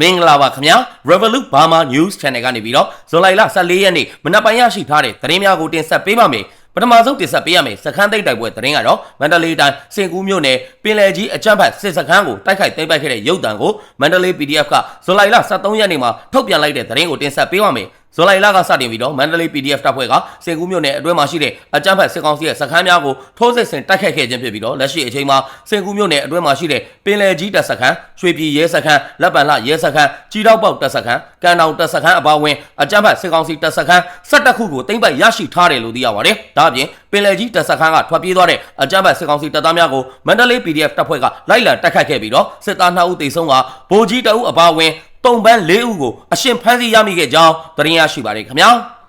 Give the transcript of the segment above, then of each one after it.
မင်္ဂလာပါခင်ဗျာ Revolut Burma News Channel ကနေပြီးတော့ဇွန်လလ14ရက်နေ့မနက်ပိုင်းရရှိထားတဲ့သတင်းများကိုတင်ဆက်ပေးပါမယ်ပထမဆုံးတင်ဆက်ပေးရမယ်စခန်းသိမ်းတိုက်ပွဲသတင်းကတော့မန္တလေးတိုင်းစင်ကူးမြို့နယ်ပင်လယ်ကြီးအကြမ်းဖက်စစ်စခန်းကိုတိုက်ခိုက်သိမ်းပိုက်ခဲ့တဲ့ရုပ်တံကိုမန္တလေး PDF ကဇွန်လလ13ရက်နေ့မှာထုတ်ပြန်လိုက်တဲ့သတင်းကိုတင်ဆက်ပေးပါမယ် ဇွန်လလကစတင်ပြီးတော့မန္တလေး PDF တပ်ဖွဲ့ကစင်ကူးမြို့နယ်အတွင်းမှာရှိတဲ့အကြမ်းဖက်စစ်ကောင်စီရဲ့စခန်းများကိုထိုးစစ်ဆင်တိုက်ခိုက်ခဲ့ခြင်းဖြစ်ပြီးတော့လက်ရှိအချိန်မှာစင်ကူးမြို့နယ်အတွင်းမှာရှိတဲ့ပင်လယ်ကြီးတပ်စခန်းရွှေပြည်ရဲစခန်းလက်ပံလှရဲစခန်းကြီးတောက်ပေါက်တပ်စခန်းကန်တောင်တပ်စခန်းအပါအဝင်အကြမ်းဖက်စစ်ကောင်စီတပ်စခန်း12ခုကိုသိမ်းပိုက်ရရှိထားတယ်လို့သိရပါတယ်။ဒါအပြင်ပင်လယ်ကြီးတပ်စခန်းကထွက်ပြေးသွားတဲ့အကြမ်းဖက်စစ်ကောင်စီတပ်သားများကိုမန္တလေး PDF တပ်ဖွဲ့ကလိုက်လံတိုက်ခိုက်ခဲ့ပြီးတော့စစ်သား2ဦးသေဆုံးကဗိုလ်ကြီးတအုပ်အပါအဝင် တုံပန်း၄ဦးကိုအရှင်ဖမ်းဆီးရမိခဲ့ကြောင်းသတင်းရရှိပါတယ်ခင်ဗျာ။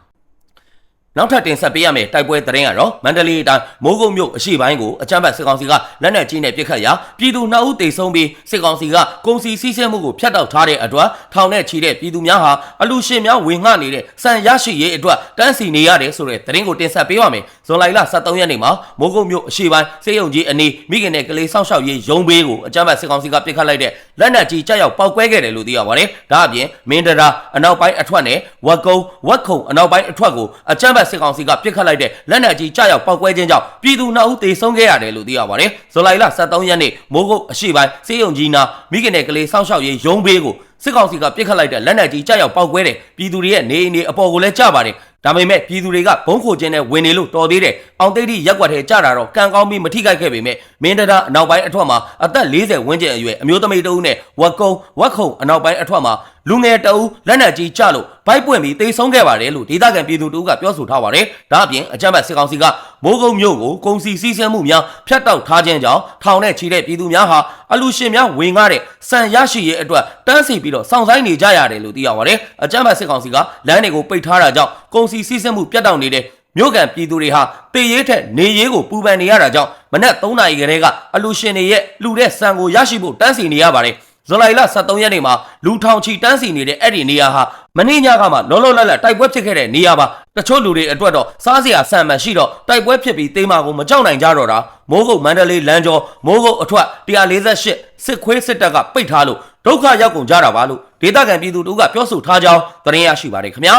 နောက်ထပ်တင်ဆက်ပေးရမယ့်တိုက်ပွဲသတင်းကတော့မန္တလေးတိုင်းမိုးကုတ်မြို့အရှိပိုင်းကိုအကြမ်းဖက်စစ်ကောင်စီကလက်နက်ကြီးနဲ့ပစ်ခတ်ရာပြည်သူ2ဦးသေဆုံးပြီးစစ်ကောင်စီကကုန်စည်စည်းစိမ်မှုကိုဖျက်တောက်ထားတဲ့အတွက်ထောင်နဲ့ချီတဲ့ပြည်သူများဟာအလူရှင်များဝင်ငှနေတဲ့စံရရှိရေးအတွက်တန်းစီနေရတယ်ဆိုတဲ့သတင်းကိုတင်ဆက်ပေးပါမယ်။ဇွန်လ23ရက်နေ့မှာမိုးကုတ်မြို့အရှိပိုင်းစေယုံကြီးအနီးမိခင်နဲ့ကလေးစောင့်ရှောက်ရေးရုံးဘေးကိုအကြမ်းဖက်စစ်ကောင်စီကပစ်ခတ်လိုက်တဲ့လက်နက်ကြီးကြောက်ရောက်ပောက်ကွဲခဲ့တယ်လို့သိရပါတယ်။ဒါအပြင်မင်းတရာအနောက်ပိုင်းအထွက်နဲ့ဝက်ကုန်းဝက်ခုံအနောက်ပိုင်းအထွက်ကိုအကြမ်းဖက်စစ်ကောင်စီကပစ်ခတ်လိုက်တဲ့လက်နက်ကြီးကြောက်ရောက်ပောက်ကွဲခြင်းကြောင့်ပြည်သူ2ဦးသေဆုံးခဲ့ရတယ်လို့သိရပါတယ်။ဇူလိုင်လ23ရက်နေ့မိုးကုတ်အရှိပိုင်းစေယုံကြီးနာမိခင်နဲ့ကလေးစောင့်ရှောက်ရေးရုံးဘေးကိုစစ်ကောင်စီကပစ်ခတ်လိုက်တဲ့လက်နက်ကြီးကြောက်ရောက်ပောက်ကွဲတယ်ပြည်သူတွေရဲ့နေအိမ်တွေအပေါ်ကိုလည်းကျပါတယ်ဒါပေမဲ့ပြည်သူတွေကဘုံခိုခြင်းနဲ့ဝင်နေလို့တော်သေးတယ်အောင်သိတိရက်ွက်ထဲကြတာတော့ကံကောင်းပြီးမထိခိုက်ခဲ့ပေမဲ့မင်းတရအနောက်ပိုင်းအထွတ်မှာအသက်40ဝန်းကျင်အရွယ်အမျိုးသမီးတဦးနဲ့ဝက်ကုံဝက်ခုံအနောက်ပိုင်းအထွတ်မှာလူငယ်တဦးလက်နက်ကြီးကျလို့ဘိုက်ပွင့်ပြီးတိတ်ဆုံးခဲ့ပါတယ်လို့ဒေသခံပြည်သူတဦးကပြောဆိုထားပါတယ်ဒါအပြင်အကြမ်းဖက်စစ်ကောင်စီကမိုးကုံမြို့ကိုကုန်စီစည်းစိမ်မှုများဖျက်တောက်ထားခြင်းကြောင့်ထောင်နဲ့ချီတဲ့ပြည်သူများဟာအလူရှင်များဝင်ကားတဲ့စံရရှိရေးအတွက်တန်းစီပြီးတော့စောင့်ဆိုင်နေကြရတယ်လို့သိရပါတယ်အကြမ်းဖက်စစ်ကောင်စီကလမ်းတွေကိုပိတ်ထားတာကြောင့်ကုန်စီစည်းစိမ်မှုပြတ်တောက်နေတဲ့မြို့ကန်ပြည်သူတွေဟာတေရေးထက်နေရေးကိုပူပန်နေရတာကြောင့်မနက်3နာရီကလေးကအလူရှင်တွေရဲ့လူတဲ့စံကိုရရှိဖို့တန်းစီနေရပါတယ် ဇူလိုင်လ23ရက်နေ့မှာလူထောင်ချီတန်းစီနေတဲ့အဲ့ဒီနေရာဟာမနေ့ညကမှလောလောလတ်လတ်တိုက်ပွဲဖြစ်ခဲ့တဲ့နေရာပါတချို့လူတွေအတွက်တော့စားစရာဆန်မှန်ရှိတော့တိုက်ပွဲဖြစ်ပြီးတေးမာကိုမကြောက်နိုင်ကြတော့တာမိုးကုတ်မန္တလေးလမ်းကျော်မိုးကုတ်အထွက်148စစ်ခွေးစစ်တပ်ကပိတ်ထားလို့ဒုက္ခရောက်ကုန်ကြတာပါလို့ဒေသခံပြည်သူတို့ကပြောဆိုထားကြောင်းသတင်းရရှိပါတယ်ခင်ဗျာ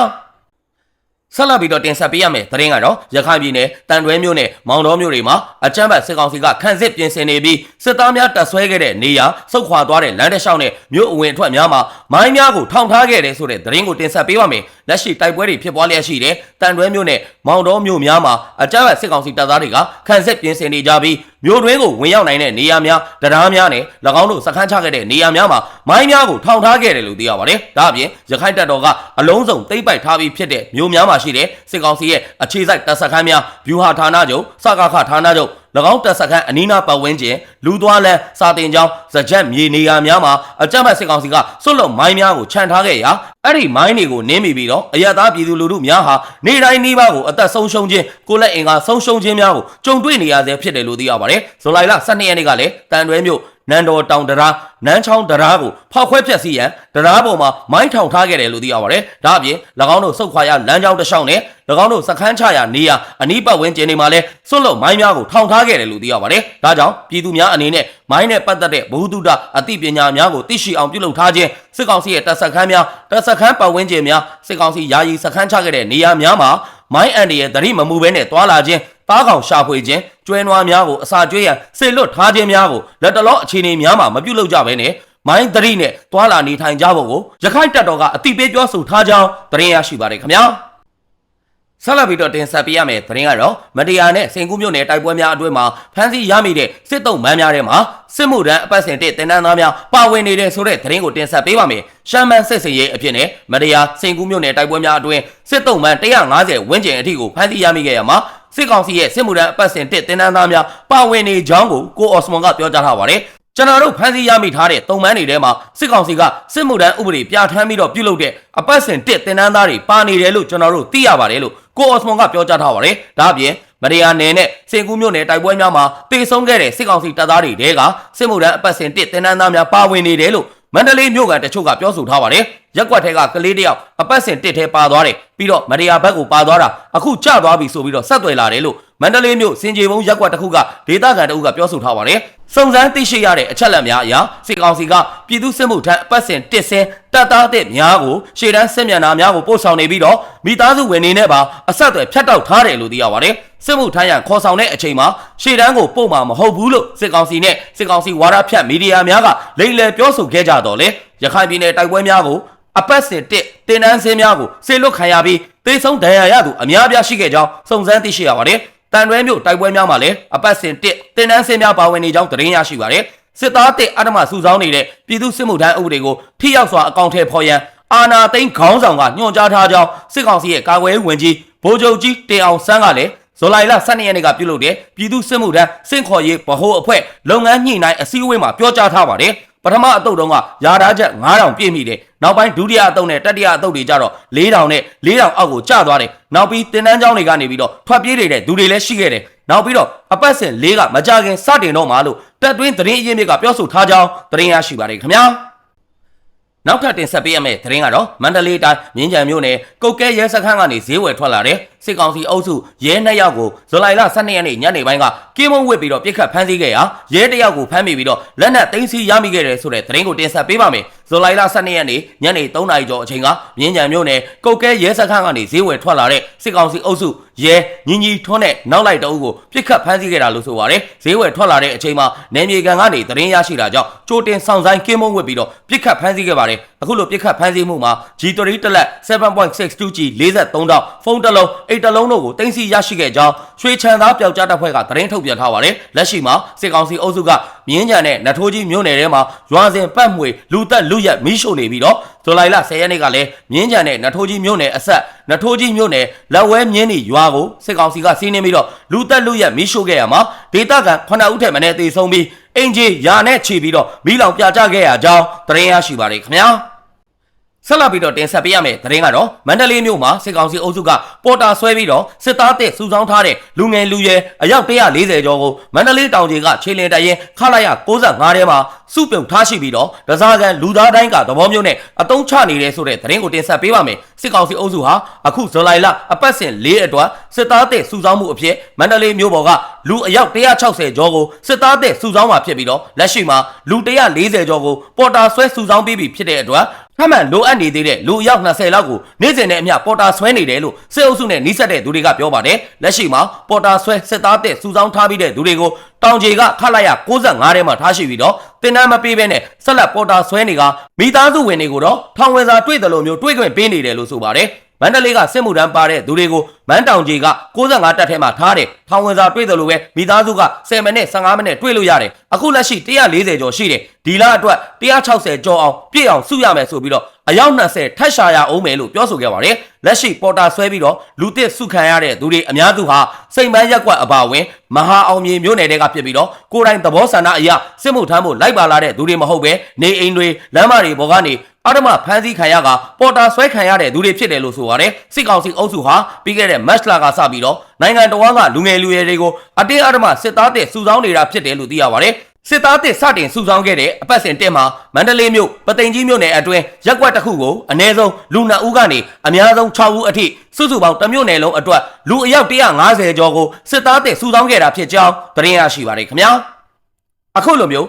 ဆက်လက်ပြီးတော့တင်ဆက်ပေးရမယ်သတင်းကတော့ရခိုင်ပြည်နယ်တန်တွဲမြို့နယ်မောင်တော်မြို့တွေမှာအကြမ်းဖက်စစ်ကောင်စီကခန့်စစ်ပြင်ဆင်နေပြီးစစ်သားများတပ်ဆွဲခဲ့တဲ့နေရာစုခွာသွားတဲ့လမ်းတစ်လျှောက်နဲ့မြို့အဝင်အထွက်များမှာမိုင်းများကိုထောင်ထားခဲ့တယ်ဆိုတဲ့သတင်းကိုတင်ဆက်ပေးပါမယ်လက်ရှိတိုက်ပွဲတွေဖြစ်ပွားလျက်ရှိတဲ့တန်တွဲမြို့နယ်မောင်တော်မြို့များမှာအကြမ်းဖက်စစ်ကောင်စီတပ်သားတွေကခန့်စစ်ပြင်ဆင်နေကြပြီး မြို့တွင်းကိုဝင်ရောက်နိုင်တဲ့နေရာများတရားများနဲ့၎င်းတို့စခန်းချခဲ့တဲ့နေရာများမှာမိုင်းများကိုထောင်ထားခဲ့တယ်လို့သိရပါတယ်ဒါအပြင်ရခိုင်တပ်တော်ကအလုံးစုံသိမ့်ပိုက်ထားပြီးဖြစ်တဲ့မြို့များမှာရှိတဲ့စစ်ကောင်စီရဲ့အခြေစိုက်တပ်စခန်းများဗျူဟာဌာနချုပ်စကားခဌာနချုပ်၎ င်းတပ်စခန်းအနီးနားပတ်ဝန်းကျင်လူသွားလန်းစာတင်ကျောင်းဇကြက်မြေနေရာများမှာအကြမ်းဖက်စစ်ကောင်စီကစွတ်လွတ်မိုင်းများကိုခြံထားခဲ့ရာအဲ့ဒီမိုင်းတွေကိုနင်းမိပြီးတော့အရသာပြည်သူလူထုများဟာနေတိုင်းနှီးပါးကိုအသက်ဆုံးရှုံးခြင်းကိုလက်အင်ကဆုံးရှုံးခြင်းများကိုကြုံတွေ့နေရဆဲဖြစ်တယ်လို့သိရပါတယ်ဇူလိုင်လ12ရက်နေ့ကလည်းတန်တွဲမြို့ နန်တော်တောင်တရာနန်းချောင်းတရာကိုဖောက်ခွဲဖျက်ဆီးရန်တရာပေါ်မှာမိုင်းထောင်ထားခဲ့တယ်လို့သိရပါတယ်။ဒါအပြင်၎င်းတို့စုတ်ခွာရလမ်းကြောင်းတစ်လျှောက်နဲ့၎င်းတို့စခန်းချရာနေရာအနီးပတ်ဝန်းကျင်တွေမှာလည်းစွန့်လွတ်မိုင်းများကိုထောင်ထားခဲ့တယ်လို့သိရပါတယ်။ဒါကြောင့်ပြည်သူများအနေနဲ့မိုင်းနဲ့ပတ်သက်တဲ့ဘ ഹു တုဒအသိပညာများကိုသိရှိအောင်ပြုလုပ်ထားခြင်းစစ်ကောင်စီရဲ့တပ်စခန်းများတပ်စခန်းပတ်ဝန်းကျင်များစစ်ကောင်စီယာယီစခန်းချခဲ့တဲ့နေရာများမှာမိုင်းအန်ဒီရဲ့သတိမမှုဘဲနဲ့တွာလာခြင်း တားကောင်ရှာဖွေခြင်းကျွဲနွားများကိုအစာကျွေးရန်ဆေလွတ်ထားခြင်းများကိုလက်တလောအခြေအနေများမှာမပြုလုပ်ကြဘဲနဲ့မိုင်းသတိနဲ့တွာလာနေထိုင်ကြဖို့ကိုရခိုင်တပ်တော်ကအတိပေးပြောဆိုထားကြောင်းသတင်းရရှိပါတယ်ခင်ဗျာဆက်လက်ပြီးတော့တင်ဆက်ပေးရမယ့်သတင်းကတော့မတရားနဲ့စင်ကူးမြို့နယ်တိုက်ပွဲများအတွင်းမှာဖမ်းဆီးရမိတဲ့စစ်တုံးမန်းများထဲမှာစစ်မှုထမ်းအပတ်စဉ်တစ်တင်နန်းသားများပါဝင်နေတဲ့ဆိုတဲ့သတင်းကိုတင်ဆက်ပေးပါမယ်။ရှမ်းမန်းစစ်စင်ရေးအဖြစ်နဲ့မတရားစင်ကူးမြို့နယ်တိုက်ပွဲများအတွင်းစစ်တုံးမန်း150ဝန်းကျင်အထိကိုဖမ်းဆီးရမိခဲ့ရမှာ စစ်ကောင်စီရဲ့စစ်မှုထမ်းအပတ်စဉ်တစ်တင်နန်းသားများပါဝင်နေကြောင်းကိုကိုအော်စမွန်ကပြောကြားထားပါတယ်။ကျွန်တော်တို့ဖမ်းဆီးရမိထားတဲ့တုံမန်းတွေထဲမှာစစ်ကောင်စီကစစ်မှုထမ်းဥပဒေပြဋ္ဌာန်းပြီးတော့ပြုလုပ်တဲ့အပတ်စဉ်တစ်တင်နန်းသားတွေပါနေတယ်လို့ကျွန်တော်တို့သိရပါတယ်လို့ကိုအော်စမွန်ကပြောကြားထားပါတယ်။ဒါအပြင်မရယာနယ်နဲ့စင်ကူးမြို့နယ်တိုက်ပွဲများမှာတေဆုံးခဲ့တဲ့စစ်ကောင်စီတပ်သားတွေတဲကစစ်မှုထမ်းအပတ်စဉ်တစ်တင်နန်းသားများပါဝင်နေတယ်လို့ မန္တလေးမြို့ကတချို့ကပြောဆိုထားပါတယ်။ရက်ကွက်ထဲကကလေးတယောက်အပတ်စဉ်တစ်ထဲပါသွားတယ်ပြီးတော့မရယာဘက်ကိုပါသွားတာအခုကျသွားပြီဆိုပြီးတော့ဆက်သွယ်လာတယ်လို့ မမန္တလေးမြို့စင်ကြေဘုံရက်ကွက်တစ်ခုကဒေသခံတအုပ်ကပြောဆိုထားပါတယ်စုံစမ်းသိရှိရတဲ့အချက်လက်များအရစစ်ကောင်စီကပြည်သူစစ်မှုထမ်းအပတ်စဉ်တစ်စင်တပ်သားတဲ့များကိုရှေ့တန်းစစ်မျက်နှာများကိုပို့ဆောင်နေပြီးတော့မိသားစုဝင်နေနဲ့ပါအဆက်အသွယ်ဖြတ်တောက်ထားတယ်လို့သိရပါတယ်စစ်မှုထမ်းရန်ခေါ်ဆောင်တဲ့အချိန်မှာရှေ့တန်းကိုပို့မှာမဟုတ်ဘူးလို့စစ်ကောင်စီနဲ့စစ်ကောင်စီဝါဒဖြတ်မီဒီယာများကလိမ်လည်ပြောဆိုခဲ့ကြတော့လေရခိုင်ပြည်နယ်တိုက်ပွဲများကိုအပတ်စဉ်တစ်တင်နန်းစင်းများကိုဆေလွတ်ခံရပြီးသေဆုံးဒဏ်ရာရသူအများအပြားရှိခဲ့ကြောင်းစုံစမ်းသိရှိရပါတယ်။ တန်တွဲမြို့တိုက်ပွဲများမှာလည်းအပတ်စဉ်တစ်တင်နန်းစင်းများပါဝင်နေကြောင်းသတင်းရရှိပါတယ်။စစ်သားတစ်အဓမ္မစုဆောင်းနေတဲ့ပြည်သူစစ်မှုထမ်းဥပဒေကိုထိရောက်စွာအကောင့်ထဲဖော်ရန်အာနာသိန်းခေါင်းဆောင်ကညွှန်ကြားထားကြောင်းစစ်ကောင်စီရဲ့ကာကွယ်ရေးဝန်ကြီးဗိုလ်ချုပ်ကြီးတင်အောင်ဆန်းကလည်းဇူလိုင်လ12ရက်နေ့ကပြုလုပ်တဲ့ပြည်သူစစ်မှုထမ်းစင့်ခေါ်ရေးဗဟိုအဖွဲ့လုပ်ငန်းညှိနှိုင်းအစည်းအဝေးမှာပြောကြားထားပါတယ်။ ပထမအတုပ်တုံးကယာဓာချက်9000ပြည့်မိတယ်နောက်ပိုင်းဒုတိယအတုပ်နဲ့တတိယအတုပ်တွေကြတော့4000နဲ့4000အောက်ကိုကျသွားတယ်နောက်ပြီးတင်တန်းချောင်းတွေကနေပြီးတော့ထွက်ပြေးနေတဲ့သူတွေလည်းရှိခဲ့တယ်နောက်ပြီးတော့အပတ်စဉ်၄ကမကြခင်စတင်တော့မှလို့တက်တွင်းသတင်းအရင်းမြစ်ကပြောဆိုထားကြောင်းသတင်းရရှိပါတယ်ခင်ဗျာနောက်ထပ်တင်ဆက်ပေးရမယ့်သတင်းကတော့မန္တလေးတိုင်းမြင်းကြံမြို့နယ်ကုတ်ကဲရဲစခန်းကနေဈေးဝယ်ထွက်လာတဲ့ စစ်ကောင်စီအုပ်စုရဲနှစ်ယောက်ကိုဇူလိုင်လ12ရက်နေ့ညနေပိုင်းကကင်းမုံဝစ်ပြီးတော့ပြစ်ခတ်ဖမ်းဆီးခဲ့ရာရဲတစ်ယောက်ကိုဖမ်းမိပြီးတော့လက်နက်သိမ်းဆည်းရမိခဲ့တယ်ဆိုတဲ့သတင်းကိုတင်ဆက်ပေးပါမယ်ဇူလိုင်လ12ရက်နေ့ညနေ3နာရီကျော်အချိန်ကမြင်းကြံမြို့နယ်ကုတ်ကဲရဲစခန်းကနေဈေးဝယ်ထွက်လာတဲ့စစ်ကောင်စီအုပ်စုရဲညီညီထွန်းနဲ့နောက်လိုက်တအုပ်ကိုပြစ်ခတ်ဖမ်းဆီးခဲ့တာလို့ဆိုပါတယ်ဈေးဝယ်ထွက်လာတဲ့အချိန်မှာနယ်မြေကန်ကနေသတင်းရရှိတာကြောင့်ကြိုတင်ဆောင်ဆိုင်ကင်းမုံဝစ်ပြီးတော့ပြစ်ခတ်ဖမ်းဆီးခဲ့ပါတယ်အခုလိုပြစ်ခတ်ဖမ်းဆီးမှုမှာ G3 တစ်လက် 7.62G 43တောက်ဖုန်းတစ်လုံးအိတ်တစ်လုံးတို့ကိုတင်စီရရှိခဲ့ကြောင်းရွှေချန်သားပျောက်ကြားတပ်ဖွဲ့ကသတင်းထုတ်ပြန်ထားပါတယ်လက်ရှိမှာစစ်ကောင်စီအုပ်စုကမြင်းကြံနဲ့နထိုးကြီးမြို့နယ်ထဲမှာရွာစဉ်ပတ်မှွေလူသက်လူရက်မီးရှို့နေပြီးတော့ဇူလိုင်လ10ရက်နေ့ကလည်းမြင်းကြံနဲ့နထိုးကြီးမြို့နယ်အဆက်နထိုးကြီးမြို့နယ်လက်ဝဲမြင်းနီရွာကိုစစ်ကောင်စီကစီးနင်းပြီးတော့လူသက်လူရက်မီးရှို့ခဲ့ရမှာဒေသခံ9ဦးထက်မနည်းသေဆုံးပြီးအင်ဂျီယာနဲ့ခြေပြီးတော့မီးလောင်ပြကြခဲ့ရကြောင်းသတင်းရရှိပါတယ်ခင်ဗျာ ဆက်လက်ပြီးတော့တင်ဆက်ပေးရမယ့်သတင်းကတော့မန္တလေးမြို့မှာစစ်ကောင်စီအုပ်စုကပေါ်တာဆွဲပြီးတော့စစ်သားတစ်စုဆောင်းထားတဲ့လူငယ်လူရွယ်အယောက်140ကျော်ကိုမန္တလေးတောင်ကြီးကခြေလင်တရင်ခလာရ65ထဲမှာစုပြုံထားရှိပြီးတော့ဒဇာကန်လူသားတိုင်းကသဘောမျိုးနဲ့အတုံးချနေတဲ့ဆိုတဲ့သတင်းကိုတင်ဆက်ပေးပါမယ်စစ်ကောင်စီအုပ်စုဟာအခုဇူလိုင်လအပတ်စဉ်၄အတွက်စစ်သားတစ်စုဆောင်းမှုအဖြစ်မန္တလေးမြို့ပေါ်ကလူအယောက်160ကျော်ကိုစစ်သားတစ်စုဆောင်းမှာဖြစ်ပြီးတော့လက်ရှိမှာလူ140ကျော်ကိုပေါ်တာဆွဲစုဆောင်းပြီးပြီဖြစ်တဲ့အတွက် ထမှန်လိုအပ်နေသေးတဲ့လူအယောက်20လောက်ကိုနေ့စဉ်နဲ့အမျှပေါ်တာဆွဲနေတယ်လို့စစ်အုပ်စုနဲ့နှိစက်တဲ့သူတွေကပြောပါတယ်လက်ရှိမှာပေါ်တာဆွဲစစ်သားတဲ့စုဆောင်းထားပြီးတဲ့သူတွေကိုတောင်ကြီးကခလိုက်ရ65ထဲမှာထားရှိပြီးတော့တင်နန်းမပေးဘဲနဲ့ဆက်လက်ပေါ်တာဆွဲနေကမိသားစုဝင်တွေကိုတော့ထောင်ဝင်စာတွေ့တယ်လို့မျိုးတွေ့ခွင့်ပေးနေတယ်လို့ဆိုပါတယ် မန္တလေးကစစ်မှုထမ်းပါတဲ့သူတွေကိုမန်းတောင်ကြီးက65တက်ထဲမှာထားတယ်ထောင်ဝင်စာတွေ့တယ်လို့ပဲမိသားစုက10မိနစ်15မိနစ်တွေ့လို့ရတယ်အခုလက်ရှိ140ကျော်ရှိတယ်ဒီလအတွက်160ကျော်အောင်ပြည့်အောင်စုရမယ်ဆိုပြီးတော့အယောက်20ထက်ရှာရအောင်မယ်လို့ပြောဆိုခဲ့ပါတယ်လက်ရှိပေါ်တာဆွဲပြီးတော့လူတစ်စုခံရတဲ့သူတွေအများစုဟာစိတ်မန်းရက်ကွက်အပါဝင်မဟာအောင်မြေမြို့နယ်တွေကဖြစ်ပြီးတော့ကိုယ်တိုင်သဘောဆန္ဒအရစစ်မှုထမ်းဖို့လိုက်ပါလာတဲ့သူတွေမဟုတ်ပဲနေအိမ်တွေလမ်းမတွေပေါ်ကနေ အရမဖမ်းဆီးခံရကပေါ်တာဆွဲခံရတဲ့သူတွေဖြစ်တယ်လို့ဆိုပါတယ်စစ်ကောင်စီအုပ်စုဟာပြီးခဲ့တဲ့မတ်လကစပြီးတော့နိုင်ငံတော်ကလူငယ်လူရွယ်တွေကိုအတင်းအဓမ္မစစ်သားတဲ့စုဆောင်းနေတာဖြစ်တယ်လို့သိရပါတယ်စစ်သားတစ်စတင်စုဆောင်းခဲ့တဲ့အပတ်စဉ်တက်မှာမန္တလေးမြို့ပသိမ်ကြီးမြို့နယ်အတွင်းရက်ကွက်တစ်ခုကိုအ ਨੇ ဆုံးလူ2ဦးကနေအများဆုံး6ဦးအထိစုစုပေါင်းတစ်မြို့နယ်လုံးအတွက်လူအယောက်150ကျော်ကိုစစ်သားတစ်စုဆောင်းခဲ့တာဖြစ်ကြောင်းသတင်းရရှိပါတယ်ခင်ဗျာအခုလိုမျိုး